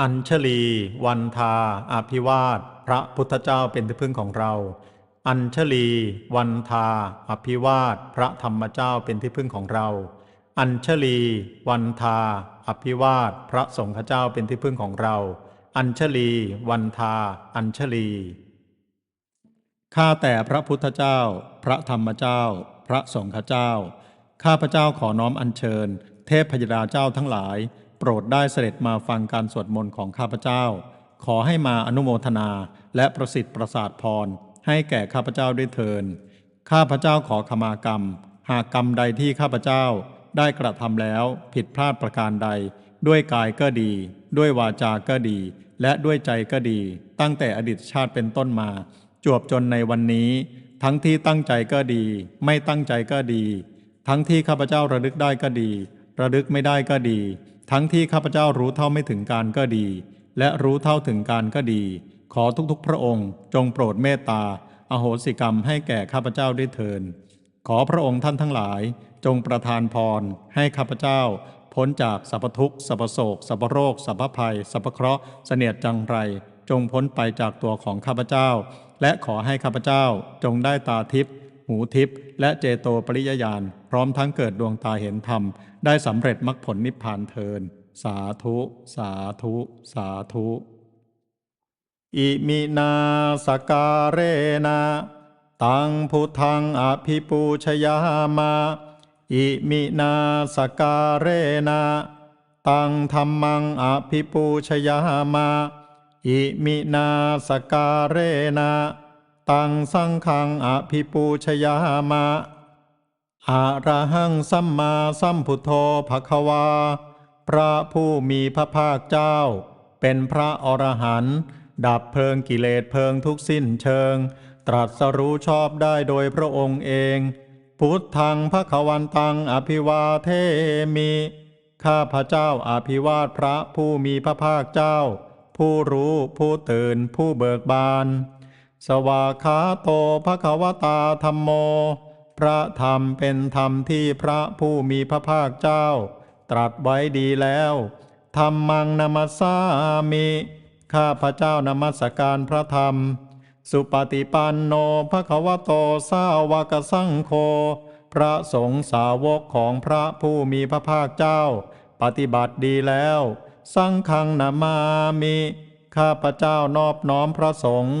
อัญชลี วันทาอภิวาท พระพุทธเจ้าเป็นที่พึ่งของเรา อัญชลี วันทาอภิวาท พระธรรมเจ้าเป็นที่พึ่งของเรา อัญชลี วันทาอภิวาท พระสงฆ์เจ้าเป็นที่พึ่งของเรา อัญชลี วันทา อัญชลีข้าแต่พระพุทธเจ้า พระธรรมเจ้า พระสงฆ์เจ้า ข้าพระเจ้าขอน้อมอัญเชิญ เทพพยดาเจ้าทั้งหลาย โปรดได้เสด็จมาฟังการสวดมนต์ของข้าพเจ้า ขอให้มาอนุโมทนา และประสิทธิ์ประสาทพร ให้แก่ข้าพเจ้าด้วยเทินข้าพเจ้าขอขมากรรม หากกรรมใดที่ข้าพเจ้าได้กระทำแล้วผิดพลาดประการใด ด้วยกายก็ดี ด้วยวาจาก็ดี และด้วยใจก็ดี ตั้งแต่อดีตชาติเป็นต้นมา จวบจนในวันนี้ ทั้งที่ตั้งใจก็ดี ไม่ตั้งใจก็ดี ทั้งที่ข้าพเจ้าระลึกได้ก็ดี ระลึกไม่ได้ก็ดี ทั้งที่ข้าพเจ้ารู้เท่าไม่ถึงการก็ดี และรู้เท่าถึงการก็ดี ขอทุกๆ พระองค์จงโปรดเมตตา อโหสิกรรมให้แก่ข้าพเจ้าด้วยเทินขอพระองค์ท่านทั้งหลาย จงประทานพรให้ข้าพเจ้า พ้นจากสัพพทุกสัพพโศกสัพพโรคสัพพภัยสัพพเคราะห์เสนียดจังไร จงพ้นไปจากตัวของข้าพเจ้า และขอให้ข้าพเจ้าจงได้ตาทิพย์หูทิพย์และเจโตปริยญาณพร้อมทั้งเกิดดวงตาเห็นธรรม ได้สำเร็จมรรคผลนิพพานเทิน สาธุ สาธุ สาธุ อิมินาสการเรนะตังพุทธังอภิปูชยามาอิมินาสการเรนะตังธรรมังอภิปูชยามาอิมินาสการเรนะตังสังฆังอภิปูชยามา อะระหังสัมมาสัมพุทโธภควา พระผู้มีพระภาคเจ้า เป็นพระอรหันต์ดับเพลิงกิเลสเพลิงทุกสิ้นเชิง ตรัสรู้ชอบได้โดยพระองค์เอง พุทธังพระขวันตังอภิวาเทมิ ข้าพระเจ้าอภิวาทพระผู้มีพระภาคเจ้า ผู้รู้ผู้ตื่นผู้เบิกบาน สวากขาโตภควตาธรรมโม พระธรรมเป็นธรรมที่พระผู้มีพระภาคเจ้า ตรัสไว้ดีแล้วธรรมังนามัสสามิข้าพระเจ้านมัสการพระธรรม สุปฏิปันโนภควโตสาวกสังโฆพระสงฆ์สาวกของพระผู้มีพระภาคเจ้า ปฏิบัติดีแล้ว สังฆังนามามิ ข้าพระเจ้านอบน้อมพระสงฆ์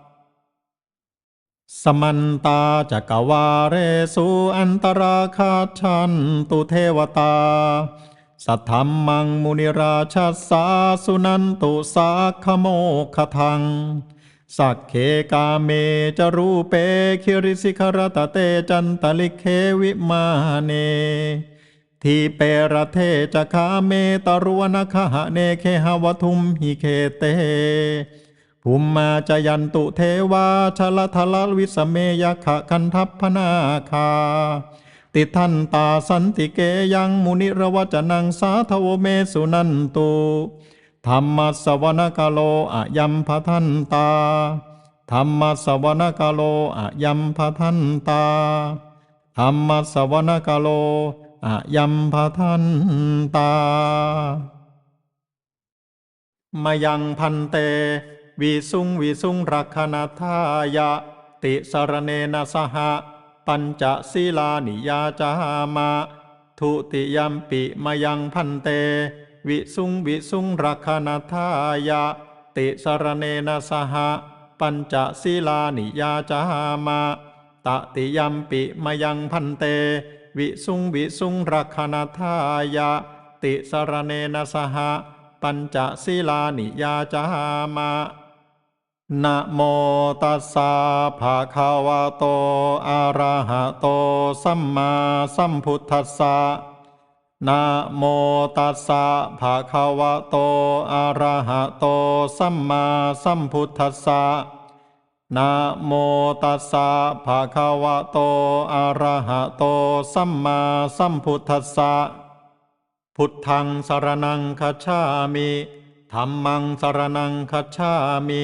สมันตาจักวาเรสุอันตราคาชันตุเทวตา สัทธรรมังมุนิราชสสาสุนันตุสาคโมคทัง สักเคกาเมจรูเปคิริสิครตเตจันตลิเควิมาเน ทีเปรเทจคาเมตรวนคหะเนเคหวทุมหิเคเต ภูมิมาจยันตุเทวาชลทลวิสเมยขะคันทัพพนาคา ติทันตาสันติเกยังมุนิรวจนังสาทวเมสุนันตุธรรมสวนกาโลอะยัมพทันตาธรรมสวนกาโลอะยัมพทันตาธรรมสวนกาโลอะยัมพทันตามายังพันเต วิสุงวิสุงรักขณทายะ ติสรเนนะสหะปัญจศีลานิยาจามาทุติยัมปิมายังพันเต วิสุงวิสุงรักขณทายะ ติสรเนนะสหะปัญจศีลานิยาจามาตติยัมปิมายังพันเต วิสุงวิสุงรักขณทายะ ติสรเนนะสหะปัญจศีลานิยาจามะ นะโมตัสสะภะคะวะโต อะระหะโต สัมมาสัมพุทธัสสะนะโมตัสสะภะคะวะโต อะระหะโต สัมมาสัมพุทธัสสะนะโมตัสสะภะคะวะโต อะระหะโต สัมมาสัมพุทธัสสะ พุทธังสรณังคัจฉามิ ธัมมังสรณังคัจฉามิ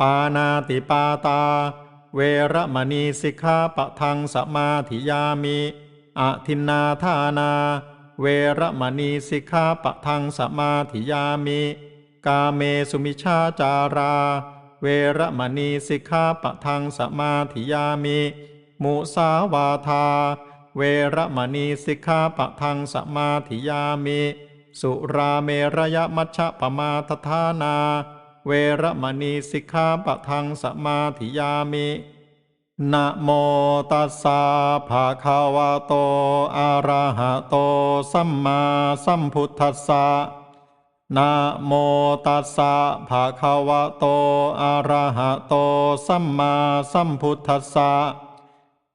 ปานาติปาตา เวระมณีสิกขาปะทังสมาธิยามิอะทินนาทานา เวระมณีสิกขาปะทังสมาธิยามิ กาเมสุมิชาจารา เวระมณีสิกขาปะทังสมาธิยามิ มุสาวาทา เวระมณีสิกขาปะทังสมาธิยามิ สุราเมระยมัชฌะปมาทฐานา เวระมณีสิกขาปะทังสมาธิยามินะโมตัสสะภะคะวะโต อะระหะโต สัมมาสัมพุทธัสสะนะโมตัสสะภะคะวะโต อะระหะโต สัมมาสัมพุทธัสสะ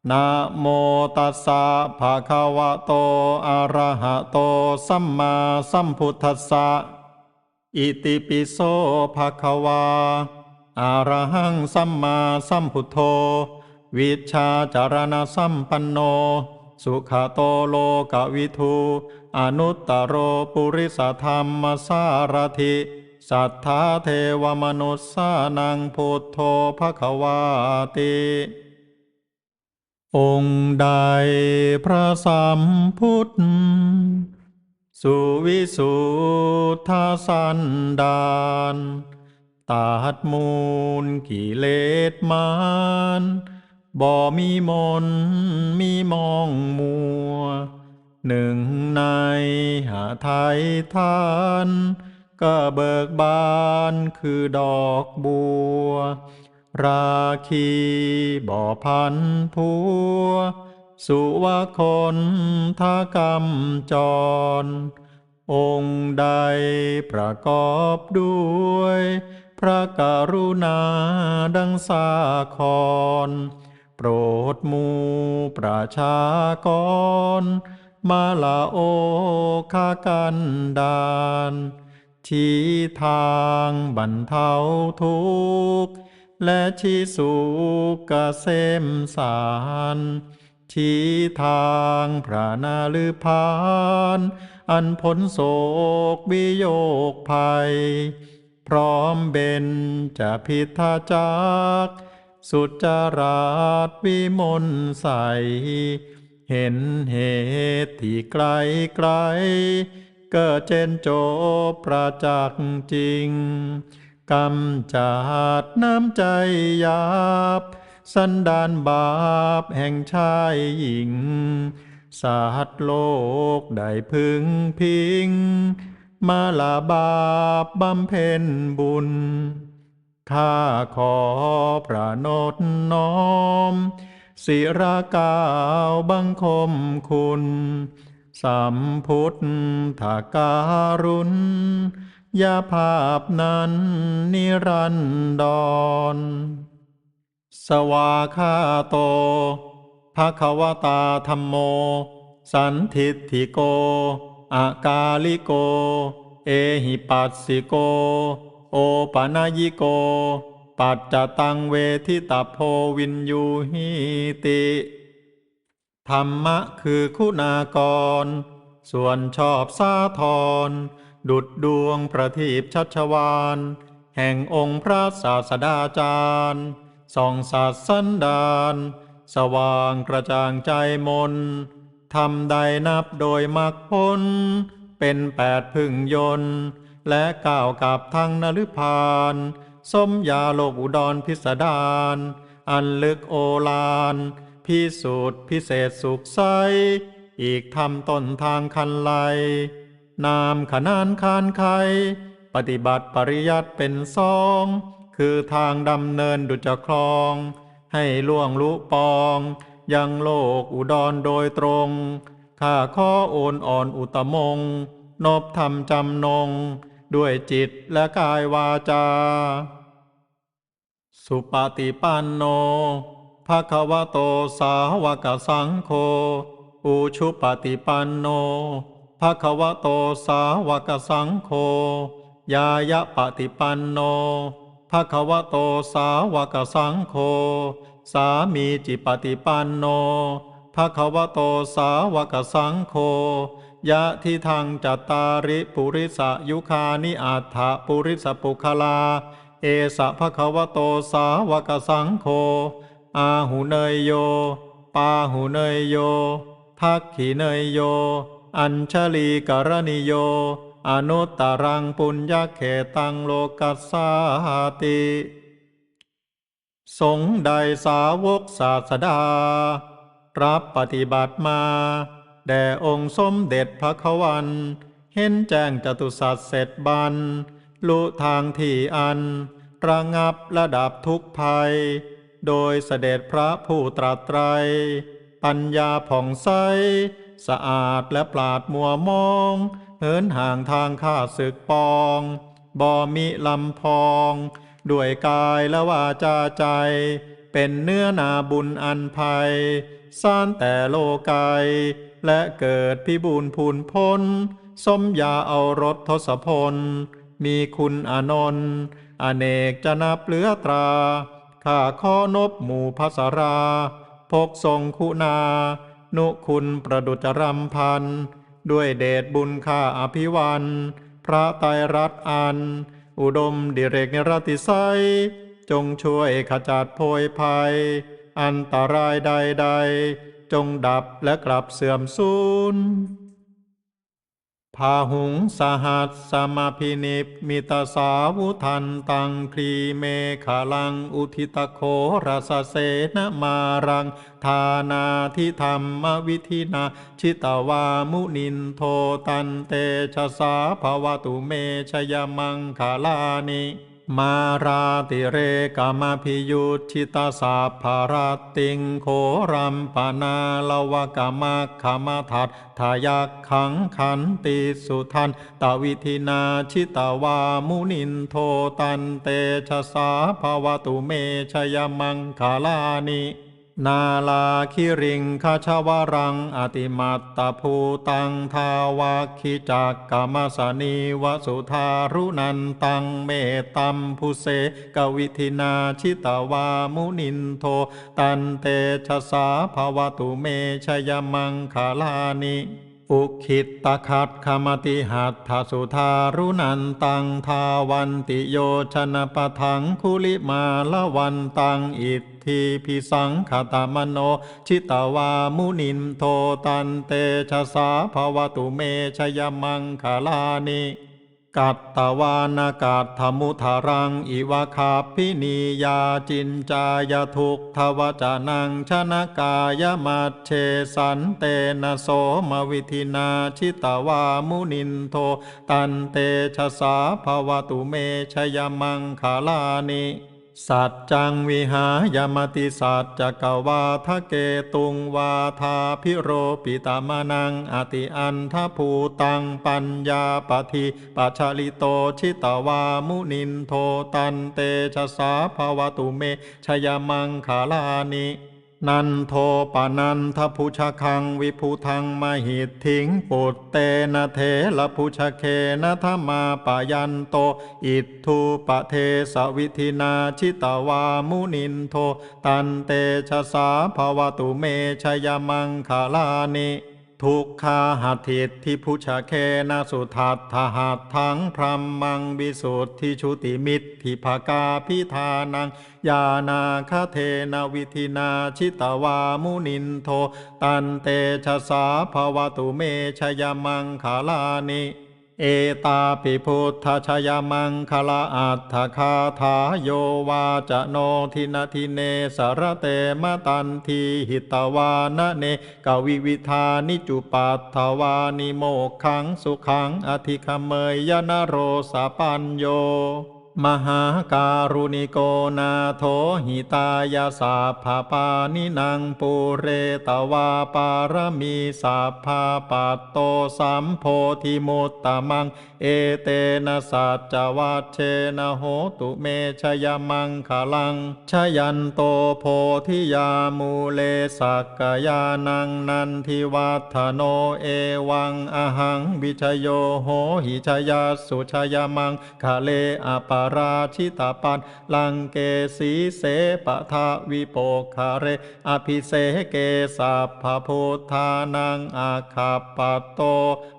นะโมตัสสะภะคะวะโต อะระหะโต สัมมาสัมพุทธัสสะ อิติปิโสภะคะวาอะระหังสัมมาสัมพุทโธ วิชชาจารณสัมปันโน สุขโตโลกวิทูอนุตตโรปุริสธรรมสารถิ สัทธาเทวมนุสสานังพุทโธภคะวาติ องค์ใดพระสัมพุทธ สุวิสุทธาสันดานตัดมูลกิเลสมานบ่มีมนมีมองมัว หนึ่งในหาไทยทาน ก็เบิกบานคือดอกบัว ราคีบ่อพันผัว สุวคนทากรรมจร องค์ใดประกอบด้วย พระกรุณาดังสาคร โปรดมูประชากร มาลาโอคากันดานชี้ทางบรรเทาทุกข์และชี้สุขเกษมสาร ชี้ทางพระนาลือพาน อันพ้นโศกวิโยคภัย พร้อมเบนจะพิทาจัก สุจราตวิมลใส เห็นเหตุที่ไกลไกล เกิดเจนโจประจักษ์จริงกำจัดน้ำใจยาบ สันดานบาปแห่งชายหญิง สัตว์โลกได้พึงพิง มาลาบาปบำเพ็ญบุญ ข้าขอพระนตน้อม ศิรากาวบังคมคุณสัมพุทธาการุณยาภาพนั้นนิรันดร สวาคาโตภะคะวตาธรรมโม สันทิฏฐิโก อากาลิโก เอหิปัสสิโก โอปะนายิโก ปัจจตังเวทิตาโพวินยูหิติ ธรรมะคือคุณากร ส่วนชอบสาทร ดุดดวงประทีปชัชวาน แห่งองค์พระศาสดาจารย์ ส่องศาสสันดานสว่างกระจ่างใจมนทำใดนับโดยมักพ้น เป็นแปดพึ่งยนและก้าวกับทางนฤพานสมยาโลกอุดรพิสดารอันลึกโอลานพิสูจน์พิเศษสุขใส อีกทำต้นทางคันไล นามขนานคานไข ปฏิบัติปริยัติเป็นสอง คือทางดำเนินดุจคลอง ให้ล่วงลุปอง ยังโลกอุดรโดยตรง ข้าข้อโอนอ่อนอุตมง นบธรรมจำนง ด้วยจิตและกายวาจา สุปฏิปันโนภะคะวะโตสาวกสังโฆอุชุปฏิปันโนภะคะวะโตสาวกสังโฆยายะปฏิปันโน ภะควโตสาวกสังโฆสามีจิปฏิปันโนภะควโตสาวกสังโฆยะทิทังจัตตาริปุริสยุคานิอัฏฐปุริสปุคลา เอสะภะควโตสาวกสังโฆอาหูเนยโย ปาหูเนยโยทักขีเนยโย อัญชลีกรณิโย อนุตตรังปุญญาเขตังโลกัสสาติ สงใดสาวกศาสดา รับปฏิบัติมา แด่องค์สมเด็จพระขวัน เห็นแจ้งจตุสัตว์เสร็จบันรู้ทางที่อัน ระงับระดับทุกภัย โดยเสด็จพระผู้ตรัสไตร ปัญญาผ่องใส สะอาดและปราดมัวมอง เหินห่างทางข้าศึกปองบอมิลำพอง ด้วยกายและวาจาใจ เป็นเนื้อนาบุญอันภัยสร้างแต่โลกายและเกิดพิบูลพูนพ้น สมยาเอารถทศพล มีคุณอนนท์อเนกจะนับเหลือตรา ข้าขอนบหมู่พัสรา พกทรงคุณา นุคุณประดุจรำพัน ด้วยเดชบุญข้าอภิวัน พระไตรรัตน์อัน อุดมดิเรกนิรติไสจงช่วยขจัดโพยภัย อันตรายใด ๆ จงดับและกลับเสื่อมสูญ พาหุงสหัสสมาพินิปมิตาสาวุทันตังครีเมขลังอุทิตโครสเสนมารัง ทานาทิธรรมวิธินา ชิตวามุนินโทตันเตชะสาภวตุเมชยมังคลานิ มาราติเรกามพิยุตชิตาสาภารติงโครัมปนาลวกามาขมาทัดทายักขังขันติสุทันตวิธินาชิตาวามุนินโทตันเตชะสาภาวตุเมชยมังคาลานิ นาลาคิริงคาชาวรัง อติมัตตภูตังทาวาคิจักกามสนีวสุธารุนันตังเมตตัมพุเสกวิธินาชิตาวามุนินโท ตันเตชะสาภาวตุเมชยมังคาลานิ อุคิตตคัดขมติหัตถสุธารุนันตังทาวันติโยชนะปะทังคุลิมาละวันตังอิทธิพิสังขตามโน ชิตาวามุนินโทตันเตชะสาภาวตุเมชยมังคาลานิ กัตตวานากาศธมุทารัง อิวคาพินียาจินจายทุกทวจานังชนะกายมัชเชสันเตนะโสมวิธินาชิตวามุนินโท ตันเตชะสาภาวตุเมชยมังคาลานิ สัจจังวิหายมติสัจจกวาทะเกตุงวาทาพิโรปิตามานังอติอันทภูตังปัญญาปทิปัชาลิโตชิตาวามุนินโทตันเตชะสาภาวตุเมชยมังคาลานิ นันโทปนันทพุชคังวิภูทังมหิตถิงปุตเตนะเทละพุชเคนะธมาปายันโต อิทธุปะเทสวิธินาชิตาวามุนินโท ตันเตชะสาภาวตุเมชยมังคาลานิ ทุกขาหัตถิทิพุชเคนะสุทัตถหัตถังพรัมมังวิสุทธิชุติมิตทิภากาพิธานังยานาคเทนาวิธินาชิตาวามุนินโท ตันเตชะสาภาวตุเมชยมังคาลานิ เอตาปิพุทธชยมังคลาอัตถคาถาโยวาจโนทินทิเนสารเตมตันทีหิตวานะเนกวิวิธานิจุปัตถวานิโมขังสุขังอธิคเมยยนโรสปัญโย มหาการุณิโกนาโถหิตายาสาภาปานินางปุเรตวาปารมีสัพาปัตโตสัมโพธิมุตตมัง เอเตนะสัจจวัชเชนะโหตุเมชยมังคลัง ชยันโตโพธิยามูเลสักกยานังนันทิวัฒโนเอวังอหังวิชโยโหหิชยาสุชยมังคาเลอปาราชิตาปันลังเกสีเสปะทาวิโปคาเร อภิเสเกสัพพพุทธานังอาคาปโต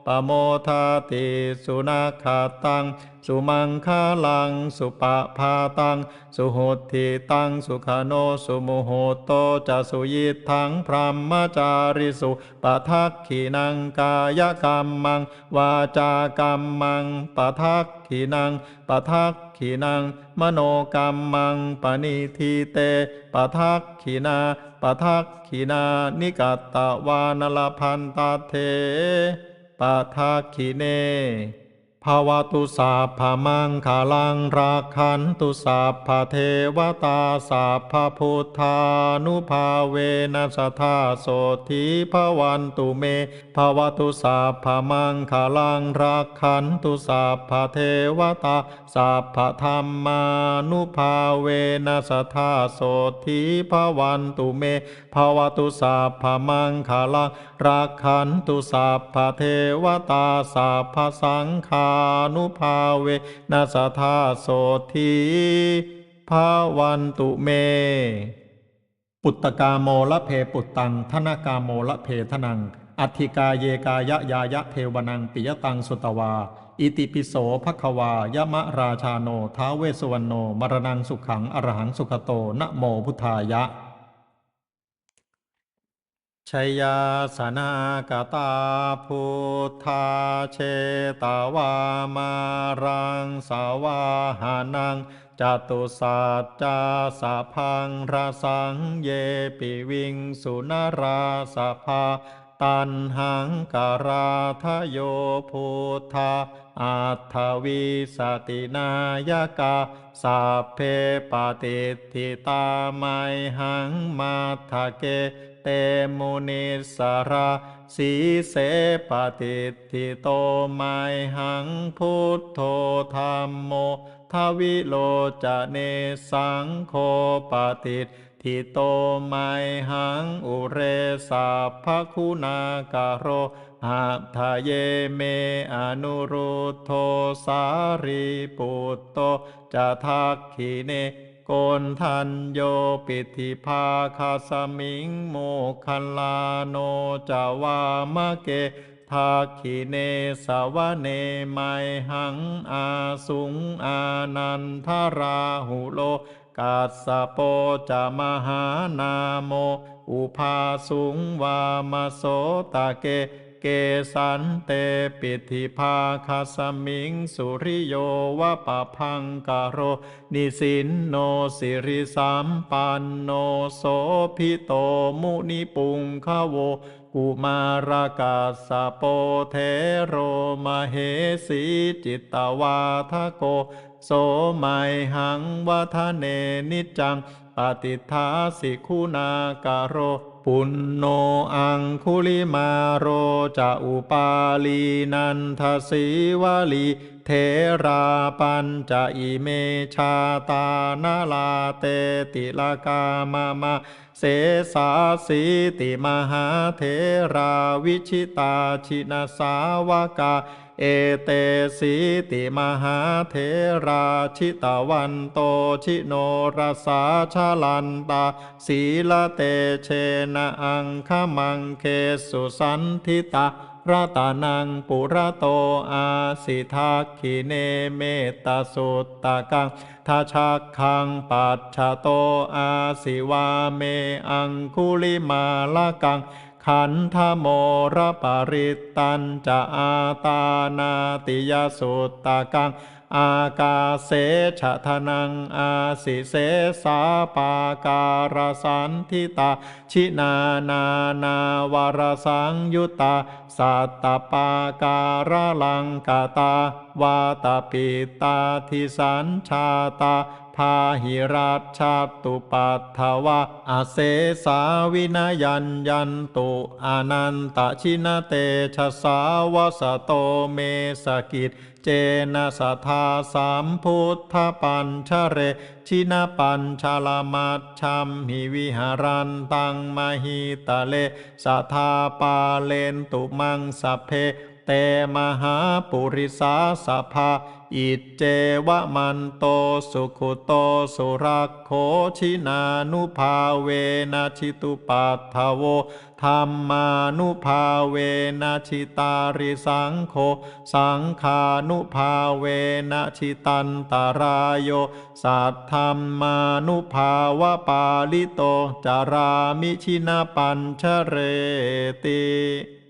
ปโมทาติสุนาคาตัง สุมังคาลัง สุปะพาตัง สุโหติตัง สุขโน สุโมโหโตจะสุยิทังพรหมจาริสุปะทักขีนังกายกรรมัง วาจากรรมังปะทักขีนังปะทักขีนัง มโนกรรมังปณิทีเตปะทักขีนาปะทักขีนา นิกัตตวานลพันตาเทปะทักขีเน ภาวะตุสาพามังคาลังราคันตุสาพาเทวตาสาพาพุทธานุภาเวนัสธาโสธีภวันตุเมภาวตุสาพามังคาลังราคันตุสาพาเทวตาสาพาธรรมานุภาเวนัสธาโสธีภวันตุเมภาวตุสาพามังคาลังราคันตุสาพาเทวตาสาพาสังคานุภาเวนัสธาโสธีภาวันตุเมปุตตกาโมละเพปุตตังธนากาโมละเพทนัง อัธิกาเยกายะยายะเทวนังปิยตังสุตวา อิติปิโสภควายะมะราชาโนท้าเวสวรรณโนมรณังสุขังอรหังสุขโตนะโมพุทธายะชยาสนากตาพุทธาเชตาวามารังสาวาหานังจตุสัจจาสะพังราสังเยปิวิงสุนราสะพา ตันหังการาทโยพุทธาอัตถวิสตินายกาสัพเพปฏิทิตาไมหังมาทะเกเตมุนิสาราสีเสปฏิทิโตไมหังพุทโธธรรมโมทวิโลจเนสังโฆปฏิทิ โตไมหังอุเรสัพพคุณากาโรหะทะเยเมอนุรุทโธสารีปุตโตจะทักขีเนโกนทันโยปิธิภาคาสมิงโมคัลลาโนจาวามะเกทาคิเนสาวเนไมหังอาสุงอานันทราหุโล กัสสโปจะมหานาโม อุภาสุงวามโสตะเก เกสันเตปิธิภาคาสมิง สุริโยวะปะพังกโร นิสินโนสิริสัมปันโนโสพิโตมุนิปุงขโวกุมารกาสะโปเทโรมเหสีจิตตวาทโก โสมัยหังวัฒเนนิจัง ปฏิทาสิคุณากาโร ปุณโนอังคุลิมาโรจะอุปาลีนันทสีวลีเทราปัญจะอิเมชาตานาลาเตติลากามามาเสสาสีติมหาเทราวิชิตาชินาสาวกา เอเตสีติมหาเทราชิตาวันโตชิโนรสาชาลันตาศีลเตเชนะอังคมังเคสุสันทิตารัตานังปุระโตอาสิทักขิเนเมตาสุตตะกังทาชักขังปัจฉโตอาสิวาเมอังคุลิมาละกัง ขันธโมระปริตตันจะอาตานาติยสุตตะกัง อากาเสฉะทนังอาสิเสสาปาการสันทิตา ชินานานาวรสังยุตตาสัตตปาการลังกาตาวาตาปิตาทิสัญชาตาพาหิราชาตุปัฏฐวะอาเสสาวินายัญยันตุอานันตชินเตชะสาวสโตเมสกิจ เจนะสัทธาสามพุทธปัญชเร ชินาปัญชาลามัชชัมหิวิหารันตังมหิตะเลสัทธาปาเลนตุมังสัพเพ เตมหาปุริสาสภา อิจเจวะมันโตสุขุโตสุรักโขชินานุภาเวนะชิตุปัฏฐโวธรรมานุภาเวนะชิตาริสังโฆสังขานุภาเวนะชิตันตารายโยสัทธรรมานุภาวะปาลิโตจารามิชินาปัญชเรติ